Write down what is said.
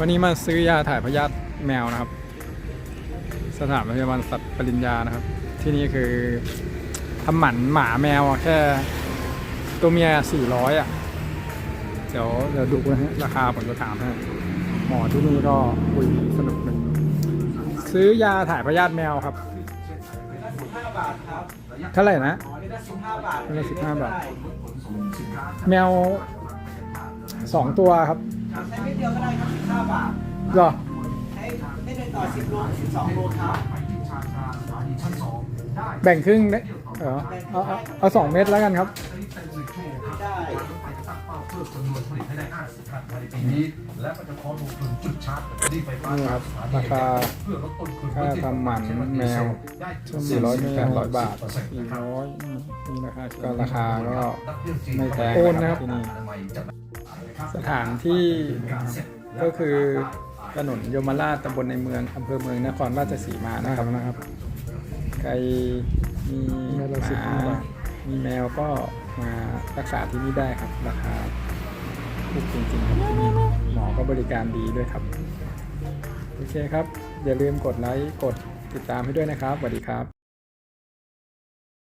วันนี้มาซื้อยาถ่ายพยาธิแมวนะครับ สถานพยาบาลสัตว์ปริญญานะครับ ที่นี่คือทำหมันหมาแมวอะแค่ตัวเมีย400อะ เดี๋ยวเดี๋ยวดูนะฮะราคาผมจะถามให้หมอที่นี่ก็คุยสนุกเลยซื้อยาถ่ายพยาธิแมวครับ15บาทครับเท่าไหร่นะอ๋อนี่ได้15บาทนี่ได้15บาท แมวสองตัวครับครับ ใช้ไม่เดียวก็ได้ครับ15บาทเหรอใช้ไม่ได้ต่อ10โล12โลครับแบ่งครึ่งได้เออเอาเอาเอาสองเม็ดแล้วกันครับ ได้และก็จะขอลงทุนจุดชาร์จที่ไฟฟ้านี่ครับราคาเพื่อลดต้นทุนค่าทำหมันแมวสี่ร้อยถึงแปดร้อยบาทสี่ร้อยนี่ราคาก็ราคาก็ไม่แพงโอนนะนะคครัรับบที่นี่ สถานที่ก็คือถนนยมราชตำบลในเมืองอำเภอเมืองนครราชสีมานะครับนะครับ ใครมีหมามีแมวก็มารักษาที่นี่ได้ครับ ราคาถูกจริงๆครับที่นี่หมอก็บริการดีด้วยครับ โอเคครับ อย่าลืมกดไลค์กดติดตามให้ด้วยนะครับสวัสดีครับ